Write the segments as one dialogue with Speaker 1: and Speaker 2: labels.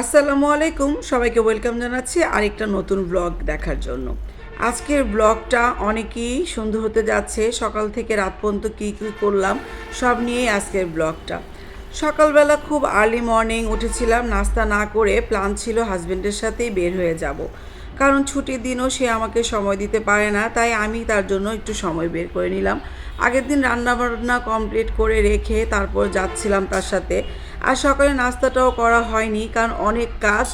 Speaker 1: আসসালামু আলাইকুম, সবাইকে ওয়েলকাম জানাচ্ছি আরেকটা নতুন ব্লগ দেখার জন্য। আজকের ব্লগটা অনেকই সুন্দর হতে যাচ্ছে, সকাল থেকে রাত পর্যন্ত কী কী করলাম, সব নিয়েই আজকের ব্লগটা সকালবেলা খুব আর্লি মর্নিং উঠেছিলাম, নাস্তা না করে প্ল্যান ছিল হাজব্যান্ডের সাথেই বের হয়ে যাব। কারণ ছুটির দিনও সে আমাকে সময় দিতে পারে না, তাই আমি তার জন্য একটু সময় বের করে নিলাম। আগের দিন রান্নাবান্না কমপ্লিট করে রেখে তারপর যাচ্ছিলাম তার সাথে। আর সকালে নাস্তাটাও করা হয়নি, কারণ অনেক কাজ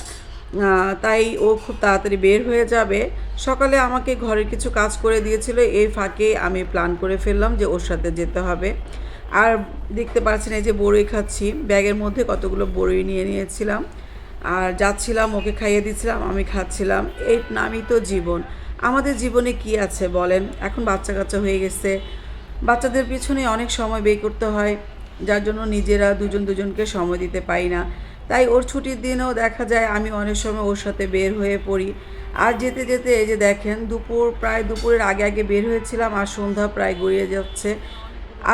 Speaker 1: তাই ও খুব তাড়াতাড়ি বের হয়ে যাবে। সকালে আমাকে ঘরের কিছু কাজ করে দিয়েছিল, এই ফাঁকে আমি প্ল্যান করে ফেললাম যে ওর সাথে যেতে হবে। আর দেখতে পাচ্ছেন এই যে বড়ই খাচ্ছি, ব্যাগের মধ্যে কতগুলো বড়ই নিয়ে নিয়েছিলাম। আর যাচ্ছিলাম, ওকে খাইয়ে দিচ্ছিলাম, আমি খাচ্ছিলাম। এই নামই তো জীবন। আমাদের জীবনে কি আছে বলেন? এখন বাচ্চা কাচ্চা হয়ে গেছে। বাচ্চাদের পিছনে অনেক সময় ব্যয় করতে হয়। যার জন্য নিজেরা দুজন দুজনকে সময় দিতে পারি না। তাই ওর ছুটির দিনেও দেখা যায় আমি অনেক সময় ওর সাথে বের হয়ে পড়ি। আর যেতে যেতে এই যে দেখেন, দুপুর, প্রায় দুপুরের আগে আগে বের হয়েছিলাম আর সন্ধ্যা প্রায় গড়িয়ে যাচ্ছে।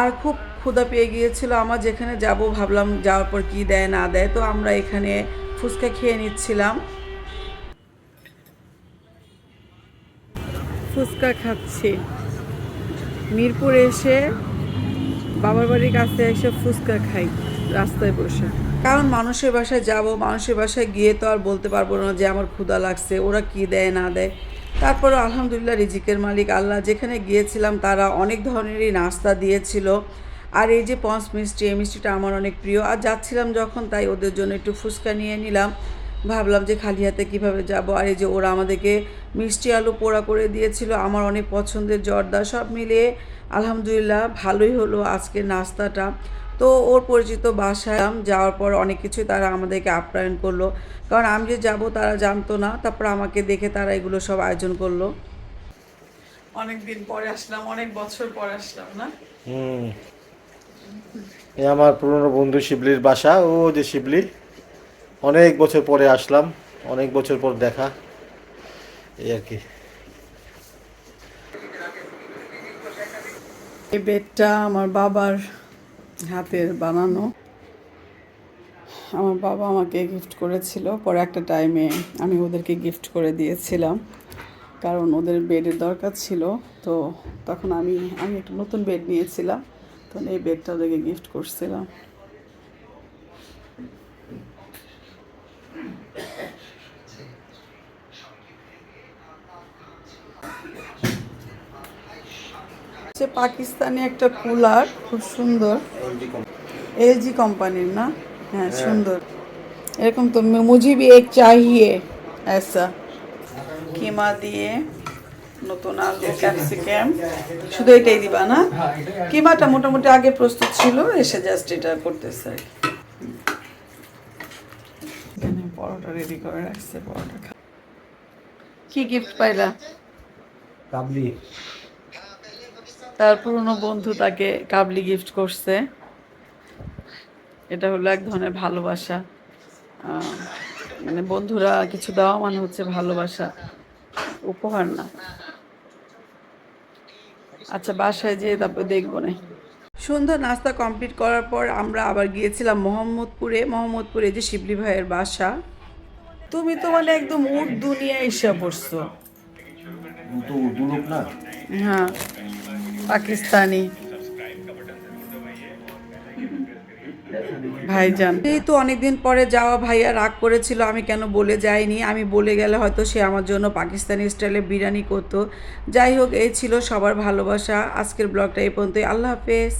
Speaker 1: আর খুব ক্ষুধা পেয়ে গিয়েছিল আমার, যেখানে যাব ভাবলাম যাওয়ার পর কী দেয়, না দেয়, তো আমরা এখানে ফুচকা খেয়ে নিচ্ছিলাম। ফুচকা খাচ্ছি। মিরপুরে এসে বাবার বাড়ির কাছে এসে ফুচকা খাই, রাস্তায় বসে। কারণ মানুষের বাসায় যাব, মানুষের বাসায় গিয়ে তো আর বলতে পারব না যে আমার ক্ষুধা লাগছে, ওরা কি দেয়, না দেয়। তারপরে আলহামদুলিল্লাহ রিজিকের মালিক আল্লাহ, যেখানে গিয়েছিলাম তারা অনেক ধরনেরই নাস্তা দিয়েছিল। আর এই যে পঞ্চ মিষ্টি এই মিষ্টিটা আমার অনেক প্রিয়। আর যাচ্ছিলাম যখন, তাই ওদের জন্য একটু ফুচকা নিয়ে নিলাম। ভাবলাম যে খালি হাতে কীভাবে যাব? আর এই যে ওরা আমাদেরকে মিষ্টি আলু পোড়া করে দিয়েছিল আমার অনেক পছন্দের জর্দা সব মিলিয়ে আলহামদুলিল্লাহ ভালোই হলো আজকে নাস্তাটা। তো ওর পরিচিত বাসায় যাওয়ার পর অনেক কিছু তারা আমাদেরকে আপ্যায়ন করল। কারণ আমি যে যাব তারা জানতো না তারপর আমাকে দেখে তারা এগুলো সব আয়োজন করল। অনেক দিন পরে আসলাম অনেক বছর পরে আসলাম না?
Speaker 2: হুম। এই আমার পুরনো বন্ধু শিবলির বাসা ও যে শিবলি অনেক বছর পরে আসলাম, অনেক বছর পর দেখা, এই আর কি।
Speaker 1: এই বেডটা আমার বাবার হাতের বানানো। আমার বাবা আমাকে গিফট করেছিল, পরে একটা টাইমে আমি ওদেরকে গিফট করে দিয়েছিলাম, কারণ ওদের বেডের দরকার ছিল। তো তখন আমি আমি একটা নতুন বেড নিয়েছিলাম তখন এই বেডটা ওদেরকে গিফট করছিলাম। হচ্ছে পাকিস্তানি একটা কুলার খুব সুন্দর। এলজি কোম্পানির না? হ্যাঁ, হ্যাঁ। সুন্দর। এরকম তো মুজিবি এক চাহিয়ে ऐसा কিমা দিয়ে নতুন আলু ক্যাপসিকাম। শুধু এটাই দিবা না? কিমাটা মোটামুটি আগে প্রস্তুত ছিল এসে জাস্ট এটা করতেছে আর কি। পরোটা রেডি করে রাখছে পরোটা কি গিফট পাইলা? তার পুরনো বন্ধু তাকে কাবলি গিফট করছে। এটা হলো এক ধরনের ভালোবাসা। মানে বন্ধুরা কিছু দেওয়া মানে হচ্ছে ভালোবাসা। উপহার না। আচ্ছা বাসায় যেয়ে তারপর দেখব না। সন্ধ্যা নাস্তা কমপ্লিট করার পর আমরা আবার গিয়েছিলাম মোহাম্মদপুরে। মোহাম্মদপুরে যে শিবলি ভাইয়ের বাসা। তুমি তো মানে একদম উট দুনিয়া এসে পড়ছো।
Speaker 2: তো না?
Speaker 1: হ্যাঁ। পাকিস্তানি। ভাইজান। এই তো অনেকদিন পরে যাওয়া ভাইয়া রাগ করেছিল, আমি কেন বলে যাইনি? আমি বলে গেলে হয়তো সে আমার জন্য পাকিস্তানি স্টাইলে বিরিয়ানি করতো। যাই হোক, এই ছিল সবার ভালোবাসা। আজকের ব্লগটা এই পর্যন্তই। আল্লাহ হাফেজ।